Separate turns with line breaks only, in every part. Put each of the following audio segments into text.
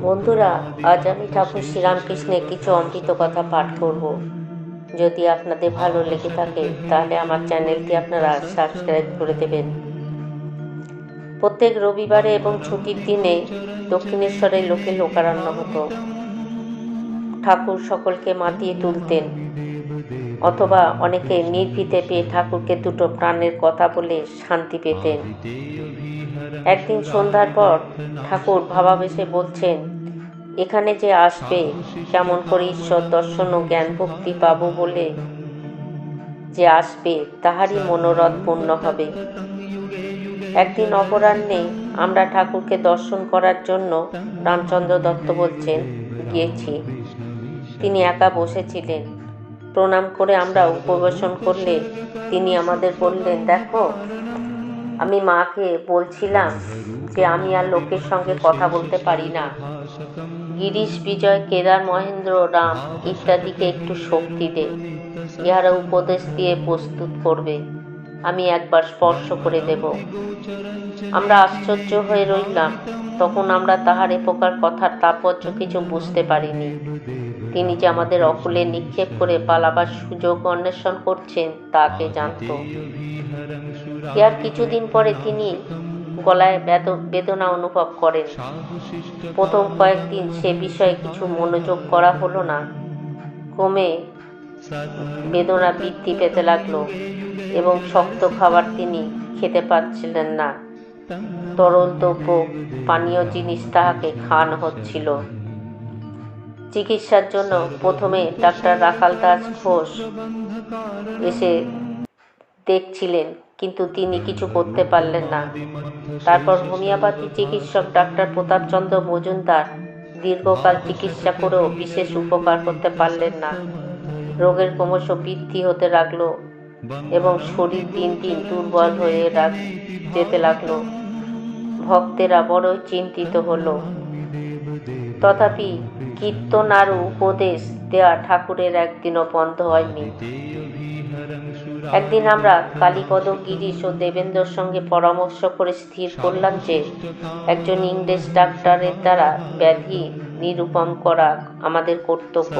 বন্ধুরা, আজ আমি ঠাকুর শ্রীরামকৃষ্ণের কিছু অমৃত কথা পাঠ করব। যদি আপনাদের ভালো লেগে থাকে, তাহলে আমার চ্যানেলটি আপনারা সাবস্ক্রাইব করে দেবেন। প্রত্যেক রবিবারে এবং ছুটির দিনে দক্ষিণেশ্বরে লোকে লোকারণ্য হতো। ঠাকুর সকলকে মাতিয়ে তুলতেন। অথবা অনেকে নির্ভীতে পেয়ে ঠাকুরকে দুটো প্রাণের কথা বলে শান্তি পেতেন। একদিন সন্ধ্যার পর ঠাকুর ভাবাবেশে বলছেন, এখানে যে আসবে, কেমন করে ঈশ্বর দর্শন ও জ্ঞান ভক্তি পাবো বলে যে আসবে, তাহারই মনোরথ পূর্ণ হবে। একদিন অপরাহ্নে আমরা ঠাকুরকে দর্শন করার জন্য রামচন্দ্র দত্ত বলছেন, গিয়েছি। তিনি একা বসেছিলেন। প্রণাম করে আমরা উপবেশন করলে তিনি আমাদের বললেন, দেখো, আমি মাকে বলছিলাম যে আমি আর লোকের সঙ্গে কথা বলতে পারি না। গিরিশ বিজয়, কেদার মহেন্দ্র, রাম ইত্যাদিকে একটু শক্তি দে। ইহারা উপদেশ দিয়ে প্রস্তুত করবে। আমি একবার স্পর্শ করে দেব। আমরা আশ্চর্য হয়ে রইলাম। তখন আমরা তাহার এ প্রকার কথার তাৎপর্য কিছু বুঝতে পারিনি। তিনি যে আমাদের অকুলে নিক্ষেপ করে পালাবার সুযোগ অন্বেষণ করছেন তাকে জানত? ইয়ার কিছুদিন পরে তিনি গলায় বেদ- বেদনা অনুভব করেন। প্রথম কয়েকদিন সে বিষয়ে কিছু মনোযোগ করা হলো না। ক্রমে বেদনা বৃদ্ধি পেতে লাগল এবং শক্ত খাবার তিনি খেতে পারছিলেন না। তরল দ্রব্য, পানীয় জিনিস তাহাকে খাওয়ানো হচ্ছিল। চিকিৎসার জন্য প্রথমে ডাক্তার রাখাল দাস ঘোষ এসে দেখছিলেন, কিন্তু তিনি কিছু করতে পারলেন না। তারপর হোমিওপ্যাথি চিকিৎসক ডাক্তার প্রতাপচন্দ্র মজুমদার দীর্ঘকাল চিকিৎসা করেও বিশেষ উপকার করতে পারলেন না। রোগের ক্রমশ বৃদ্ধি হতে লাগল এবং শরীর দিন দিন দুর্বল হয়ে যেতে লাগল। ভক্তেরা বড়ই চিন্তিত হলো। তথাপি কীর্তন আর উপদেশ দেওয়া ঠাকুরের একদিনও বন্ধ হয়নি। একদিন আমরা কালীপদ, গিরিশ ও দেবেন্দ্রর সঙ্গে পরামর্শ করে স্থির করলাম যে, একজন ইংরেজ ডাক্তারের দ্বারা ব্যাধি নিরূপণ করা আমাদের কর্তব্য।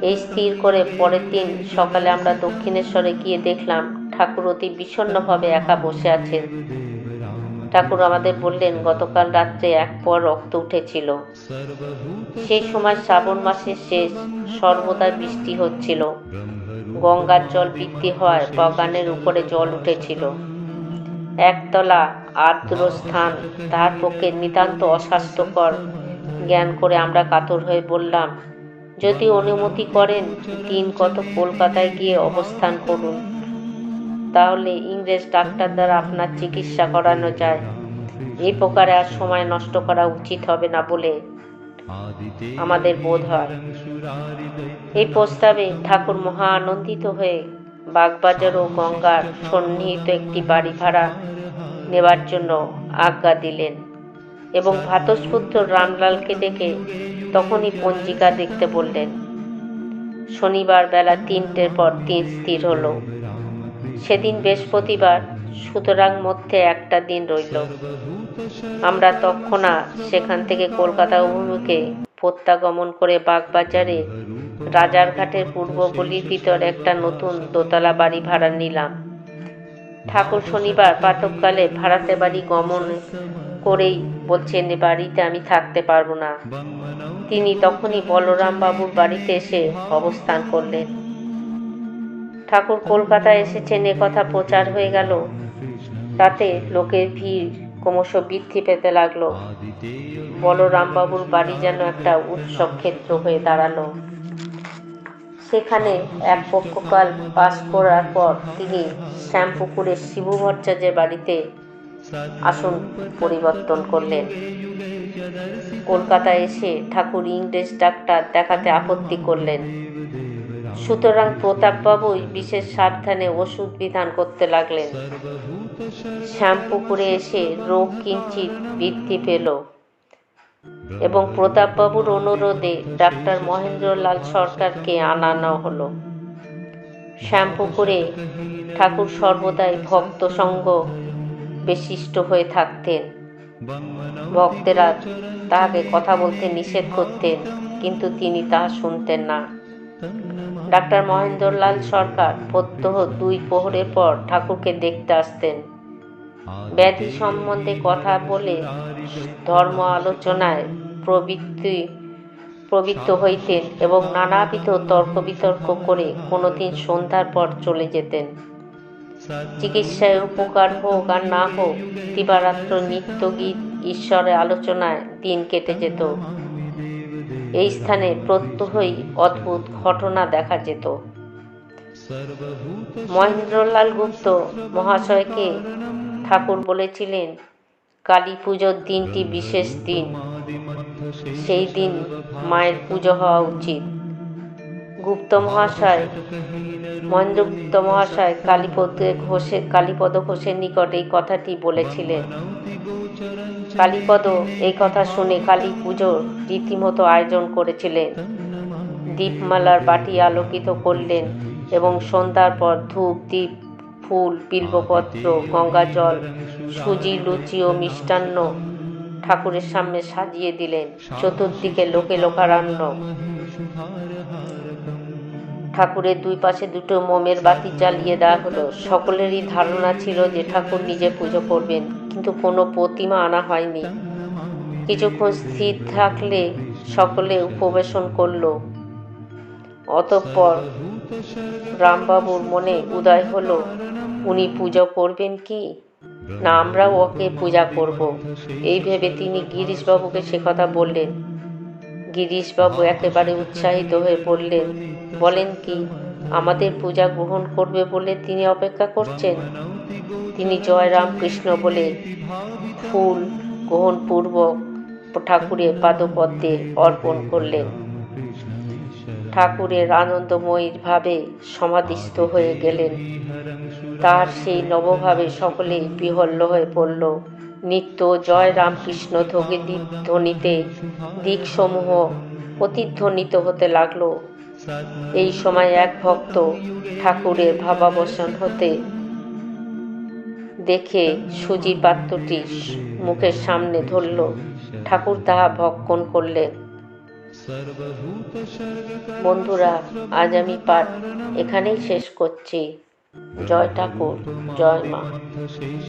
এই স্থির করে পরের দিন সকালে আমরা দক্ষিণেশ্বরে গিয়ে দেখলাম ঠাকুর অতি বিষণ্ণভাবে একা বসে আছেন। ঠাকুর আমাদের বললেন, গতকাল রাত্রে এক পর রক্ত উঠেছিল। সেই সময় শ্রাবণ মাসের শেষ সর্বদা বৃষ্টি হচ্ছিল। গঙ্গার জল বৃদ্ধি হওয়ায় বাগানের উপরে জল উঠেছিল। একতলা আর্দ্র স্থান, তার পক্ষে নিতান্ত অস্বাস্থ্যকর। জ্ঞান করে আমরা কাতর হয়ে বললাম যদি অনুমতি করেন দিন কত কলকাতায় গিয়ে অবস্থান করুন। তাহলে ইংরেজ ডাক্তার দ্বারা আপনার চিকিৎসা করানো যায়। এই প্রকারে আর সময় নষ্ট করা উচিত হবে না বলে আমাদের বোধ হয়। এই প্রস্তাবে ঠাকুর মহা আনন্দিত হয়ে বাগবাজার ও গঙ্গার সন্নিহিত একটি বাড়ি ভাড়া নেবার জন্য আজ্ঞা দিলেন। এবং ভাতস্পুত্র রামলালকে ডেকে তখনই পঞ্জিকা দেখতে বললেন, শনিবার বেলা তিনটের পর দিন স্থির হলো। সেদিন বৃহস্পতিবার, সুতরাং মধ্যে একটা দিন রইল। আমরা তৎক্ষণাৎ সেখান থেকে কলকাতা অভিমুখে প্রত্যাগমন করে বাগবাজারে রাজারঘাটের পূর্ব গলির ভিতর একটা নতুন দোতলা বাড়ি ভাড়া নিলাম। ঠাকুর শনিবার প্রাতকালে ভাড়াতে বাড়ি গমন করেই বলছেন বাড়িতে আমি থাকতে পারব না। তিনি তখনই বলরাম বাবুর বাড়িতে এসে অবস্থান করলেন। ঠাকুর কলকাতায় এসেছেন কথা প্রচার হয়ে গেল। তাতে লোকের ভিড় ক্রমশ বৃদ্ধি পেতে লাগল। বলরামবাবুর বাড়ি যেন একটা উৎসব ক্ষেত্র হয়ে দাঁড়াল। সেখানে এক পক্ষকাল পাস করার পর তিনি শ্যামপুকুরের শিবু বাড়িতে আসন পরিবর্তন করলেন। কলকাতায় এসে ঠাকুর ইংরেজ ডাক্তার দেখাতে আপত্তি করলেন। সুতরাং প্রতাপবাবুই বিশেষ সাবধানে ওষুধ বিধান করতে লাগলেন। শ্যামপুকুরে এসে রোগ কিঞ্চিত বৃদ্ধি পেল এবং প্রতাপবাবুর অনুরোধে ডাক্তার মহেন্দ্রলাল সরকারকে আনানো হলো। শ্যামপুকুরে ঠাকুর সর্বদাই ভক্ত সঙ্গ বিশিষ্ট হয়ে থাকতেন। ভক্তেরা তাহাকে কথা বলতে নিষেধ করতেন কিন্তু তিনি তাহা শুনতেন না। ডাক্তার মহেন্দ্রলাল সরকার প্রত্যহ দুই প্রহরের পর ঠাকুরকে দেখতে আসতেন। ব্যাধি সম্বন্ধে কথা বলে ধর্ম আলোচনায় প্রবৃত্তি প্রবৃত্ত হইতেন এবং নানাবিধ তর্ক বিতর্ক করে কোনোদিন সন্ধ্যার পর চলে যেতেন। চিকিৎসায় উপকার হোক আর না হোক, দিবারাত্র নিত্য গীত ঈশ্বরের আলোচনায় দিন কেটে যেত। এই স্থানে প্রত্যহই অদ্ভুত ঘটনা দেখা যেত। মহেন্দ্রলাল গুপ্ত মহাশয়কে ঠাকুর বলেছিলেন, কালী পুজোর দিনটি বিশেষ দিন। সেই দিন মায়ের পুজো হওয়া উচিত। গুপ্ত মহাশয়, মহেন্দ্রগুপ্ত মহাশয়, কালীপদ ঘোষের কালীপদ ঘোষের নিকট এই কথাটি বলেছিলেন। কালীপদ এই কথা শুনে কালী পুজোর রীতিমতো আয়োজন করেছিলেন। দীপমালার বাটি আলোকিত করলেন এবং সন্ধ্যার পর ধূপ দ্বীপ ফুল, বিল্বপত্র, গঙ্গা জল, সুজি, লুচি ও মিষ্টান্ন ঠাকুরের সামনে সাজিয়ে দিলেন। চতুর্দিকে লোকে লোকারণ্য। ঠাকুরের দুই পাশে দুটো মোমের বাতি জ্বালিয়ে দেওয়া হলো। সকলেরই ধারণা ছিল যে ঠাকুর নিজে পুজো করবেন, কিন্তু কোনো প্রতিমা আনা হয়নি। কিছুক্ষণ স্থির থাকলে সকলে উপবেশন করল। অতঃপর রামবাবুর মনে উদয় হলো, উনি পুজো করবেন কি? না, আমরাও ওকে পূজা করব। এই ভেবে তিনি গিরিশবাবুকে সে কথা বললেন। গিরিশবাবু একেবারে উৎসাহিত হয়ে পড়লেন বলেন কি, আমাদের পূজা গ্রহণ করবে বলে তিনি অপেক্ষা করছেন? তিনি জয় রামকৃষ্ণ বলে, ফুল গ্রহণপূর্বক ঠাকুরের পাদপদ্মে অর্পণ করলেন। ঠাকুরের আনন্দময়ীর ভাবে সমাধিস্থ হয়ে গেলেন। তার সেই নবভাবে সকলেই বিহল্ল হয়ে পড়ল। নিত্য জয় রামকৃষ্ণ ধ্বনি ধ্বনিতে দিকসমূহ প্রতিধ্বনিত হতে লাগল। এই সময় এক ভক্ত ঠাকুরের ভাবাবসান হতে দেখে সুজি পাত্রটি মুখের সামনে ধরল। ঠাকুর তাহা ভক্ষণ করলেন। বন্ধুরা, আজ আমি পাঠ এখানেই শেষ করছি। জয় ঠাকুর, জয় মা।